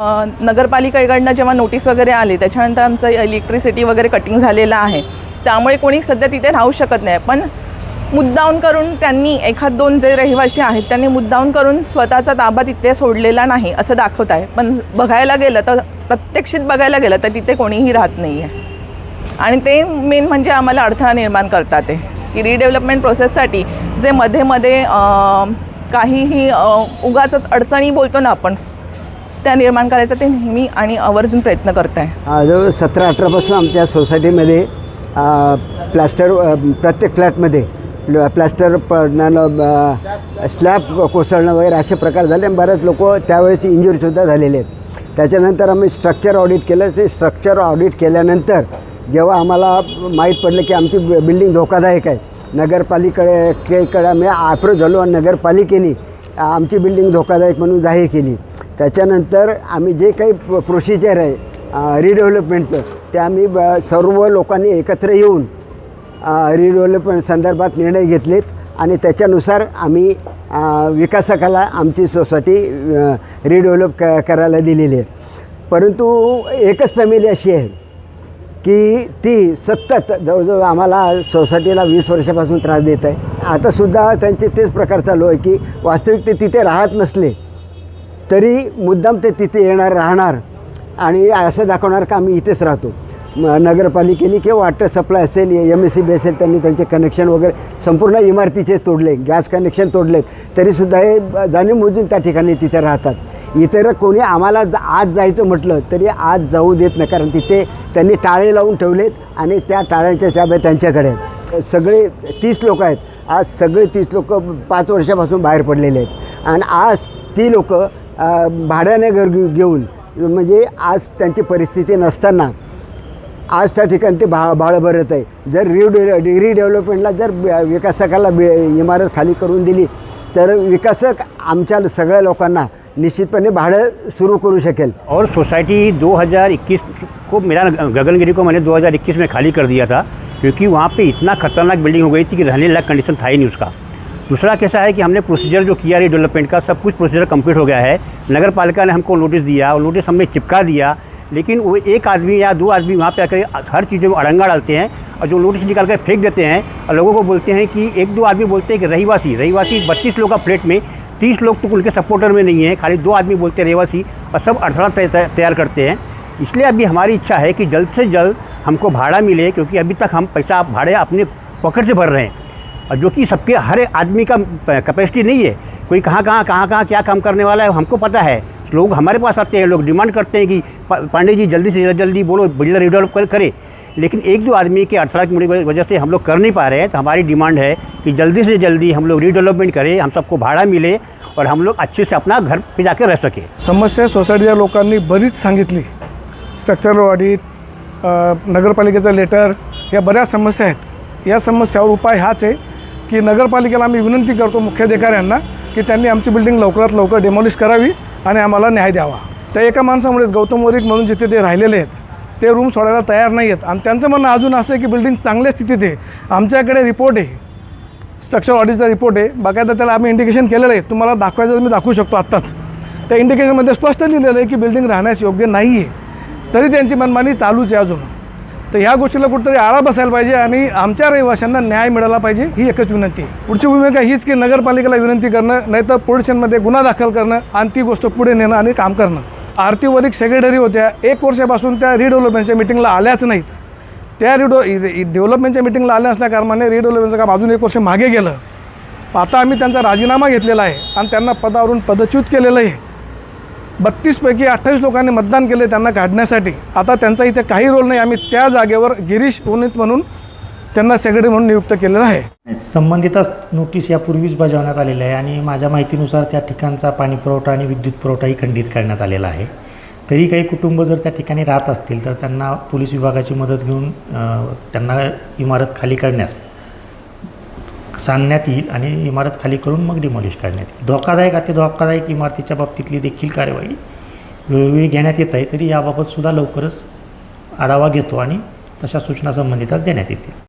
नगरपालिकेकडनं जेव्हा नोटीस वगैरे आली त्याच्यानंतर आमचं इलेक्ट्रिसिटी वगैरे कटिंग झालेलं आहे. त्यामुळे कोणी सध्या तिथे राहू शकत नाही. पण मुद्दाऊन करून त्यांनी एखाद दोन जे रहिवासी आहेत त्यांनी मुद्दाऊन करून स्वतःचा ताबा तिथे सोडलेला नाही असं दाखवत आहे. पण बघायला गेलं तर प्रत्यक्षित बघायला गेलं तर तिथे कोणीही राहत नाही आहे आणि ते मेन म्हणजे आम्हाला अडथळा निर्माण करतात ते. की रिडेव्हलपमेंट प्रोसेससाठी जे मध्ये मध्ये काहीही उगाच अडचणी बोलतो ना आपण त्या निर्माण करायचा ते नेहमी आणि आवर्जून प्रयत्न करत आहे सतरा अठरापासून आमच्या सोसायटीमध्ये प्लॅस्टर प्रत्येक फ्लॅटमध्ये प्लॅस्टर प्लास्टर पडणं स्लॅब कोसळणं वगैरे असे प्रकार झाले आणि बरेच लोक त्यावेळेस इंजुरीसुद्धा झालेले आहेत. त्याच्यानंतर आम्ही स्ट्रक्चर ऑडिट केलं. ते स्ट्रक्चर ऑडिट केल्यानंतर जेव्हा आम्हाला माहीत पडलं की आमची बिल्डिंग धोकादायक आहे. नगरपालिकडे केकडे आम्ही अप्रोच झालो आणि नगरपालिकेने आमची बिल्डिंग धोकादायक म्हणून जाहीर केली. त्याच्यानंतर आम्ही जे काही प्रोसिजर आहे रिडेव्हलपमेंटचं ते आम्ही ब सर्व लोकांनी एकत्र येऊन रिडेव्हलपमेंट संदर्भात निर्णय घेतलेत आणि त्याच्यानुसार आम्ही विकासकाला आमची सोसायटी रिडेव्हलप क करायला दिलेली आहे. परंतु एकच फॅमिली अशी आहे की ती सतत जवळजवळ आम्हाला सोसायटीला वीस वर्षापासून त्रास देत आहे. आतासुद्धा त्यांचे तेच प्रकार चालू आहे की वास्तविक ते तिथे राहत नसले तरी मुद्दाम ते तिथे येणार राहणार. आणि असं दाखवणार का आम्ही इथेच राहतो. नगरपालिकेने किंवा वॉटर सप्लाय असेल एम एस सी बी असेल त्यांनी त्यांचे कनेक्शन वगैरे संपूर्ण इमारतीचे तोडले गॅस कनेक्शन तोडलेत. तरीसुद्धा हे जाणीवमोजून त्या ठिकाणी तिथे राहतात. इतर कोणी आम्हाला आज जायचं म्हटलं तरी आज जाऊ देत नाही कारण तिथे त्यांनी टाळे लावून ठेवलेत आणि त्या टाळ्यांच्या चाब्या त्यांच्याकडे आहेत. सगळे तीस लोक आहेत. आज सगळे तीस लोक पाच वर्षापासून बाहेर पडलेले आहेत. आणि आज ती लोक भाड्याने घर घेऊन. म्हणजे आज त्यांची परिस्थिती नसताना आज त्या ठिकाणी ते भा भाडं भरत आहे. जर रिडे रिडेव्हलपमेंटला जर विकासकाला बे इमारत खाली करून दिली तर विकासक आमच्या सगळ्या लोकांना निश्चितपणे भाडं सुरू करू शकेल. और सोसाइटी 2021 को मेरा गगनगिरी को मैंने 2021 में खाली कर दिया था क्योंकि वहाँ पे इतना खतरनाक बिल्डिंग हो गई थी कि रहने लायक कंडीशन था ही नहीं उसका। दूसरा कैसा है कि हमने प्रोसीजर जो किया रिडेवलपमेंट का, सब कुछ प्रोसीजर कंप्लीट हो गया है। नगर पालिका ने हमको नोटिस दिया, और नोटिस हमने चिपका दिया। लेकिन वो एक आदमी या दो आदमी वहाँ पे आकर हर चीज़ों में अड़ंगा डालते हैं और जो नोटिस निकाल कर फेंक देते हैं और लोगों को बोलते हैं कि एक दो आदमी बोलते हैं कि रहीवासी रहीवासी बत्तीस लोग का फ्लैट में तीस लोग तो उनके सपोर्टर में नहीं है, खाली दो आदमी बोलते हैं रहवासी और सब तय- तैयार करते हैं। इसलिए अभी हमारी इच्छा है कि जल्द से जल्द हमको भाड़ा मिले, क्योंकि अभी तक हम पैसा, भाड़े अपने पॉकेट से भर रहे हैं। और जो कि सबके हर आदमी का कैपेसिटी नहीं है। कोई कहाँ कहाँ कहाँ कहाँ क्या काम करने वाला है, हमको पता है। लोग हमारे पास आते हैं, लोग डिमांड करते हैं कि पांडे जी जल्दी से जल्दी बोलो बिल्डर रिडेवलप कर लेकिन एक दो आदमी के अड़थड़ा की वजह से हम लोग कर नहीं पा रहे हैं तो हमारी डिमांड है कि जल्दी से जल्दी हम लोग रिडेवलपमेंट करें, हम सबको भाड़ा मिले और हम लोग अच्छे से अपना घर पे जाके रह सकें। समस्या सोसायटीच्या लोकांनी बरीच सांगितली. स्ट्रक्चरल ऑडिट नगरपालिकेचं लेटर या बऱ्याच समस्या आहेत. या समस्यावर उपाय हाच आहे की नगरपालिकेला आम्ही विनंती करतो मुख्याधिकाऱ्यांना की त्यांनी आमची बिल्डिंग लवकरात लवकर डेमॉलिश करावी आणि आम्हाला न्याय द्यावा. त्या एका माणसामुळेच गौतम वरिक म्हणून जिथे ते राहिलेले आहेत ते रूम सोडायला तयार नाही आहेत. आणि त्यांचं म्हणणं अजून असं आहे की बिल्डिंग चांगल्या स्थितीत आहे. आमच्याकडे रिपोर्ट आहे. स्ट्रक्चर ऑडिटचा रिपोर्ट आहे. बाकायदा त्याला आम्ही इंडिकेशन केलेलं आहे. तुम्हाला दाखवायचं तर मी दाखवू शकतो आत्ताच. त्या इंडिकेशनमध्ये स्पष्ट लिहिलेलं आहे की बिल्डिंग राहण्यास योग्य नाही आहे तरी त्यांची मनमानी चालूच आहे अजून. तर ह्या गोष्टीला कुठेतरी आळा बसायला पाहिजे आणि आमच्या रहिवाशांना न्याय मिळाला पाहिजे ही एकच विनंती. आहे पुढची भूमिका हीच की नगरपालिकेला विनंती करणं नाहीतर पोलीस गुन्हा दाखल करणं आणि ती गोष्ट पुढे नेणं आणि काम करणं. आरती वरिक सेक्रेटरी होत्या. एक वर्षापासून त्या रिडेव्हलपमेंटच्या मिटिंगला आल्याच नाहीत. त्या रिडो डेव्हलपमेंटच्या मिटिंगला आल्या असल्या कारणाने रिडेव्हलपमेंटचं काम अजून एक वर्ष मागे गेलं. आता आम्ही त्यांचा राजीनामा घेतलेला आहे आणि त्यांना पदावरून पदच्युत केलेलं आहे. बत्तीसपैकी अठ्ठावीस लोकांनी मतदान केले त्यांना काढण्यासाठी. आता त्यांचा इथे काही रोल नाही. आम्ही त्या जागेवर गिरीश उनित म्हणून त्यांना सेक्रेटरी म्हणून नियुक्त केलेलं आहे. संबंधितच नोटीस यापूर्वीच बजावण्यात आलेली आहे आणि माझ्या माहितीनुसार त्या ठिकाणचा पाणीपुरवठा आणि विद्युत पुरवठाही खंडित करण्यात आलेला आहे. तरी काही कुटुंब जर त्या ठिकाणी राहत असतील तर त्यांना पोलीस विभागाची मदत घेऊन त्यांना इमारत खाली करण्यास सांगण्यात येईल आणि इमारत खाली करून मग डिमॉलिश करण्यात येईल. धोकादायक अति धोकादायक इमारतीच्या बाबतीतली देखील कार्यवाही वेळोवेळी घेण्यात येत आहे तरी याबाबतसुद्धा लवकरच आढावा घेतो आणि तशा सूचना संबंधितच देण्यात येतील.